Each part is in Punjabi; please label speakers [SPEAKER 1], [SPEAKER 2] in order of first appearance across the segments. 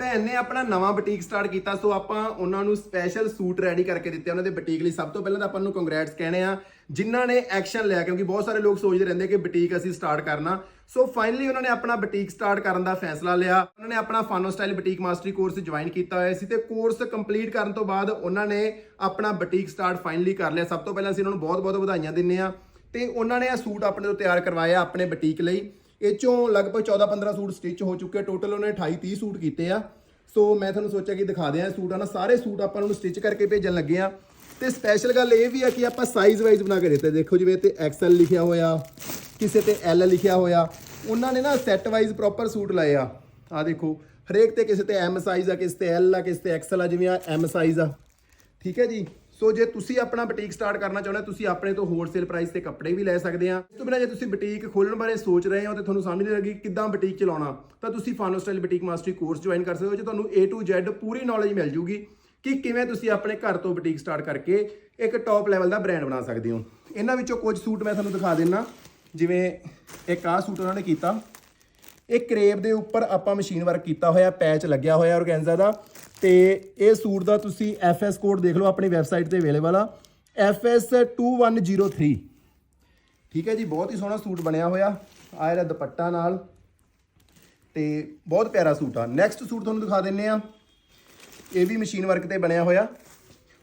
[SPEAKER 1] ਭੈਣ ਨੇ ਆਪਣਾ ਨਵਾਂ ਬੁਟੀਕ ਸਟਾਰਟ ਕੀਤਾ, ਸੋ ਆਪਾਂ ਉਹਨਾਂ ਨੂੰ ਸਪੈਸ਼ਲ ਸੂਟ ਰੈਡੀ ਕਰਕੇ ਦਿੱਤੇ ਉਹਨਾਂ ਦੇ ਬੁਟੀਕ ਲਈ। ਸਭ ਤੋਂ ਪਹਿਲਾਂ ਤਾਂ ਆਪਾਂ ਨੂੰ ਕੰਗ੍ਰੈਟਸ ਕਹਿਣੇ ਆ, ਜਿਨ੍ਹਾਂ ਨੇ ਐਕਸ਼ਨ ਲਿਆ, ਕਿਉਂਕਿ ਬਹੁਤ ਸਾਰੇ ਲੋਕ ਸੋਚਦੇ ਰਹਿੰਦੇ ਕਿ ਬੁਟੀਕ ਅਸੀਂ ਸਟਾਰਟ ਕਰਨਾ। ਸੋ ਫਾਈਨਲੀ ਉਹਨਾਂ ਨੇ ਆਪਣਾ ਬੁਟੀਕ ਸਟਾਰਟ ਕਰਨ ਦਾ ਫੈਸਲਾ ਲਿਆ। ਉਹਨਾਂ ਨੇ ਆਪਣਾ Fano style boutique mastery course join ਕੀਤਾ ਹੋਇਆ ਸੀ ਤੇ ਕੋਰਸ ਕੰਪਲੀਟ ਕਰਨ ਤੋਂ ਬਾਅਦ ਉਹਨਾਂ ਨੇ ਆਪਣਾ ਬੁਟੀਕ ਸਟਾਰਟ ਫਾਈਨਲੀ ਕਰ ਲਿਆ। ਸਭ ਤੋਂ ਪਹਿਲਾਂ ਅਸੀਂ ਉਹਨਾਂ ਨੂੰ ਬਹੁਤ-ਬਹੁਤ ਵਧਾਈਆਂ ਦਿੰਨੇ ਆ ਤੇ ਉਹਨਾਂ ਨੇ ਇਹ ਸੂਟ ਆਪਣੇ ਤੋਂ ਤਿਆਰ ਕਰਵਾਇਆ ਆਪਣੇ ਬੁਟੀਕ ਲਈ। ਇਹ ਚੋਂ ਲਗਭਗ 14-15 ਸੂਟ ਸਟਿਚ ਹੋ ਚੁੱਕੇ ਟੋਟਲ ਉਹਨੇ 28-30 ਸੂਟ ਕੀਤੇ ਆ। ਸੋ ਮੈਂ ਤੁਹਾਨੂੰ ਸੋਚਿਆ ਕਿ ਦਿਖਾ ਦਿਆਂ ਸੂਟ ਆ ਨਾ। ਸਾਰੇ ਸੂਟ ਆਪਾਂ ਨੂੰ ਸਟਿਚ ਕਰਕੇ ਭੇਜਣ ਲੱਗੇ ਆ। ਤੇ ਸਪੈਸ਼ਲ ਗੱਲ ਇਹ ਵੀ ਆ ਕਿ ਆਪਾਂ ਸਾਈਜ਼ ਵਾਈਜ਼ ਬਣਾ ਕੇ ਦਿੱਤੇ ਦੇਖੋ ਜਿਵੇਂ ਤੇ ਐਕਸਐਲ ਲਿਖਿਆ ਹੋਇਆ, ਕਿਸੇ ਤੇ ਐਲ ਲਿਖਿਆ ਹੋਇਆ, ਉਹਨਾਂ ਨੇ ਨਾ ਸੈੱਟ ਵਾਈਜ਼ ਪ੍ਰੋਪਰ ਸੂਟ ਲਾਏ ਆ। ਆ ਦੇਖੋ, ਹਰੇਕ ਤੇ ਕਿਸੇ ਤੇ ਐਮ ਸਾਈਜ਼ ਆ, ਕਿਸੇ ਤੇ ਐਲ ਆ, ਕਿਸੇ ਤੇ ਐਕਸਲ ਆ, ਜਿਵੇਂ ਆ ਐਮ ਸਾਈਜ਼ ਆ। ਠੀਕ ਹੈ ਜੀ? ਸੋ ਜੇ ਤੁਸੀਂ ਆਪਣਾ ਬੁਟੀਕ ਸਟਾਰਟ ਕਰਨਾ ਚਾਹੁੰਦੇ ਹੋ, ਤੁਸੀਂ ਆਪਣੇ ਤੋਂ ਹੋਲਸੇਲ ਪ੍ਰਾਈਸ ਤੇ ਕੱਪੜੇ ਵੀ ਲੈ ਸਕਦੇ ਆ। ਇਸ ਤੋਂ ਬਿਨਾਂ ਜੇ ਤੁਸੀਂ ਬੁਟੀਕ ਖੋਲਣ ਬਾਰੇ ਸੋਚ ਰਹੇ ਹੋ ਤੇ ਤੁਹਾਨੂੰ ਸਮਝ ਨਹੀਂ ਲੱਗੀ ਕਿੱਦਾਂ ਬੁਟੀਕ ਚਲਾਉਣਾ, ਤਾਂ ਤੁਸੀਂ Fano style boutique mastery course join ਕਰ ਸਕਦੇ ਹੋ, ਜੇ ਤੁਹਾਨੂੰ A to Z ਪੂਰੀ ਨੌਲੇਜ ਮਿਲ ਜੂਗੀ ਕਿ ਕਿਵੇਂ ਤੁਸੀਂ ਆਪਣੇ ਘਰ ਤੋਂ ਬੁਟੀਕ ਸਟਾਰਟ ਕਰਕੇ ਇੱਕ ਟੌਪ ਲੈਵਲ ਦਾ ਬ੍ਰਾਂਡ ਬਣਾ ਸਕਦੇ ਹੋ। ਇਹਨਾਂ ਵਿੱਚੋਂ ਕੁਝ ਸੂਟ ਮੈਂ ਤੁਹਾਨੂੰ ਦਿਖਾ ਦਿੰਨਾ। ਜਿਵੇਂ ਇੱਕ ਆਹ ਸੂਟ ਉਹਨਾਂ ਨੇ ਕੀਤਾ। ਇਹ ਕਰੇਬ ਦੇ ਉੱਪਰ ਆਪਾਂ ਮਸ਼ੀਨ ਵਰਕ ਕੀਤਾ ਹੋਇਆ, ਪੈਚ ਲੱਗਿਆ ਹੋਇਆ ਔਰਗੈਂਜ਼ਾ ਦਾ। ਤੇ ਇਹ ਸੂਟ ਦਾ ਤੁਸੀਂ ਐਫਐਸ ਕੋਡ ਦੇਖ ਲਓ, ਆਪਣੀ ਵੈਬਸਾਈਟ ਤੇ ਅਵੇਲੇਬਲ ਆ। FS2103 ਠੀਕ ਹੈ ਜੀ, ਬਹੁਤ ਹੀ ਸੋਹਣਾ ਸੂਟ ਬਣਿਆ ਹੋਇਆ ਆ ਇਹਦਾ ਦੁਪੱਟਾ ਨਾਲ। ਤੇ ਬਹੁਤ ਪਿਆਰਾ ਸੂਟ ਆ। ਨੈਕਸਟ ਸੂਟ ਤੁਹਾਨੂੰ ਦਿਖਾ ਦਿੰਨੇ ਆ। ਇਹ ਵੀ ਮਸ਼ੀਨ ਵਰਕ ਤੇ ਬਣਿਆ ਹੋਇਆ।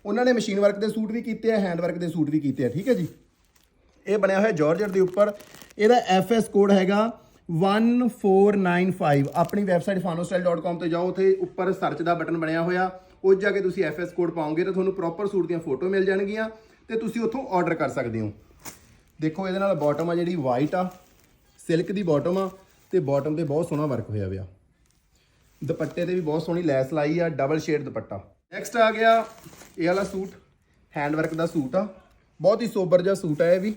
[SPEAKER 1] ਉਹਨਾਂ ਨੇ ਮਸ਼ੀਨ ਵਰਕ ਦੇ ਸੂਟ ਵੀ ਕੀਤੇ ਆ ਹੈਂਡ ਵਰਕ ਦੇ ਸੂਟ ਵੀ ਕੀਤੇ ਆ। ਠੀਕ ਹੈ ਜੀ। ਇਹ ਬਣਿਆ ਹੋਇਆ ਜਾਰਜਟ ਦੇ ਉੱਪਰ। ਇਹਦਾ ਐਫਐਸ ਕੋਡ ਹੈਗਾ 1495 ਆਪਣੀ ਵੈਬਸਾਈਟ fanostyle.com ਤੇ ਜਾਓ, ਉੱਥੇ ਉੱਪਰ ਸਰਚ ਦਾ ਬਟਨ ਬਣਿਆ ਹੋਇਆ। ਉਹ ਜਾ ਕੇ ਤੁਸੀਂ ਐਫਐਸ ਕੋਡ ਪਾਓਗੇ ਤਾਂ ਤੁਹਾਨੂੰ ਪ੍ਰੋਪਰ ਸੂਟ ਦੀਆਂ ਫੋਟੋ ਮਿਲ ਜਾਣਗੀਆਂ ਤੇ ਤੁਸੀਂ ਉੱਥੋਂ ਆਰਡਰ ਕਰ ਸਕਦੇ ਹੋ। ਦੇਖੋ, ਇਹਦੇ ਨਾਲ ਬਾਟਮ ਆ ਜਿਹੜੀ ਵਾਈਟ ਆ ਸਿਲਕ ਦੀ ਬਾਟਮ ਆ ਤੇ ਬਾਟਮ ਤੇ ਬਹੁਤ ਸੋਹਣਾ ਵਰਕ ਹੋਇਆ ਹੋਇਆ ਦੁਪੱਟੇ ਤੇ ਵੀ ਬਹੁਤ ਸੋਹਣੀ ਲੈਸ ਲਾਈ ਆ ਡਬਲ ਸ਼ੇਡ ਦੁਪੱਟਾ। ਨੈਕਸਟ ਆ ਗਿਆ ਇਹ ਵਾਲਾ ਸੂਟ ਹੈਂਡ ਵਰਕ ਦਾ ਸੂਟ ਆ। ਬਹੁਤ ਹੀ ਸੋਬਰ ਜਿਹਾ ਸੂਟ ਆ ਇਹ ਵੀ।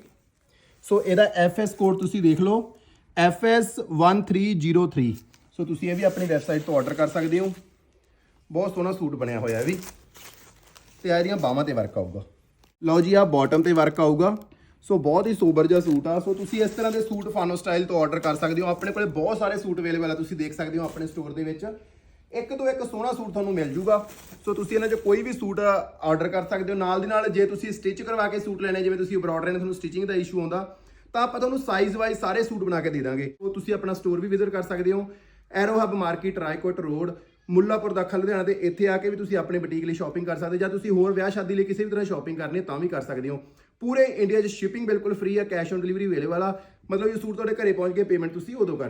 [SPEAKER 1] ਸੋ ਇਹਦਾ ਐਫਐਸ ਕੋਡ ਤੁਸੀਂ ਦੇਖ ਲਓ। FS1303 ਸੋ ਤੁਸੀਂ ਇਹ ਵੀ ਆਪਣੀ ਵੈਬਸਾਈਟ ਤੋਂ ਆਰਡਰ ਕਰ ਸਕਦੇ ਹੋ। ਬਹੁਤ ਸੋਹਣਾ ਸੂਟ ਬਣਿਆ ਹੋਇਆ ਇਹ ਵੀ। ਤੇ ਆ ਇਹਦੀਆਂ ਬਾਹਾਂ ਤੇ ਵਰਕ ਆਊਗਾ। ਲਓ ਜੀ ਆ ਬਾਟਮ ਤੇ ਵਰਕ ਆਊਗਾ। ਸੋ ਬਹੁਤ ਹੀ ਸੋਬਰ ਜਿਹਾ ਸੂਟ ਆ। ਸੋ ਤੁਸੀਂ ਇਸ ਤਰ੍ਹਾਂ ਦੇ ਸੂਟ ਫਾਨੋ ਸਟਾਈਲ ਤੋਂ ਆਰਡਰ ਕਰ ਸਕਦੇ ਹੋ। ਆਪਣੇ ਕੋਲੇ ਬਹੁਤ ਸਾਰੇ ਸੂਟ ਅਵੇਲੇਬਲ ਆ। ਤੁਸੀਂ ਦੇਖ ਸਕਦੇ ਹੋ ਆਪਣੇ ਸਟੋਰ ਦੇ ਵਿੱਚ। ਇੱਕ ਤੋਂ ਇੱਕ ਸੋਹਣਾ ਸੂਟ ਤੁਹਾਨੂੰ ਮਿਲ ਜੂਗਾ। ਸੋ ਤੁਸੀਂ ਇਹਨਾਂ 'ਚ ਕੋਈ ਵੀ ਸੂਟ ਆਰਡਰ ਕਰ ਸਕਦੇ ਹੋ। ਨਾਲ ਦੀ ਨਾਲ ਜੇ ਤੁਸੀਂ ਸਟਿਚ ਕਰਵਾ ਕੇ ਸੂਟ ਲੈਣੇ, ਜਿਵੇਂ ਤੁਸੀਂ ਅਬਰੋਡ ਨੇ ਤੁਹਾਨੂੰ ਸਟਿਚਿੰਗ ਦਾ ਇਸ਼ੂ ਆਉਂਦਾ। ਤਾਂ ਆਪਾਂ ਤੁਹਾਨੂੰ ਸਾਈਜ਼ ਵਾਈਜ਼ ਸਾਰੇ ਸੂਟ ਬਣਾ ਕੇ ਦੇ ਦਾਂਗੇ। ਉਹ ਤੁਸੀਂ ਆਪਣਾ ਸਟੋਰ ਵੀ ਵਿਜ਼ਿਟ ਕਰ ਸਕਦੇ ਹੋ। Aero Hub market Raikot road Mullanpur ਦਾਖਲ ਲੁਧਿਆਣਾ ਤੇ ਇੱਥੇ ਆ ਕੇ ਵੀ ਤੁਸੀਂ ਆਪਣੇ ਬੁਟੀਕ ਲਈ ਸ਼ਾਪਿੰਗ ਕਰ ਸਕਦੇ ਜਾਂ ਤੁਸੀਂ ਹੋਰ ਵਿਆਹ ਸ਼ਾਦੀ ਲਈ ਕਿਸੇ ਵੀ ਤਰ੍ਹਾਂ ਸ਼ਾਪਿੰਗ ਕਰਨੀ ਤਾਂ ਵੀ ਕਰ ਸਕਦੇ ਹੋ। ਪੂਰੇ ਇੰਡੀਆ 'ਚ ਸ਼ਿਪਿੰਗ ਬਿਲਕੁਲ ਫ੍ਰੀ ਹੈ ਕੈਸ਼ ਔਨ ਡਿਲੀਵਰੀ ਅਵੇਲੇਬਲ ਆ। ਮਤਲਬ ਇਹ ਸੂਟ ਤੁਹਾਡੇ ਘਰੇ ਪਹੁੰਚ ਕੇ ਪੇਮੈਂਟ ਤੁਸੀਂ ਉਦੋਂ ਕਰਨੀ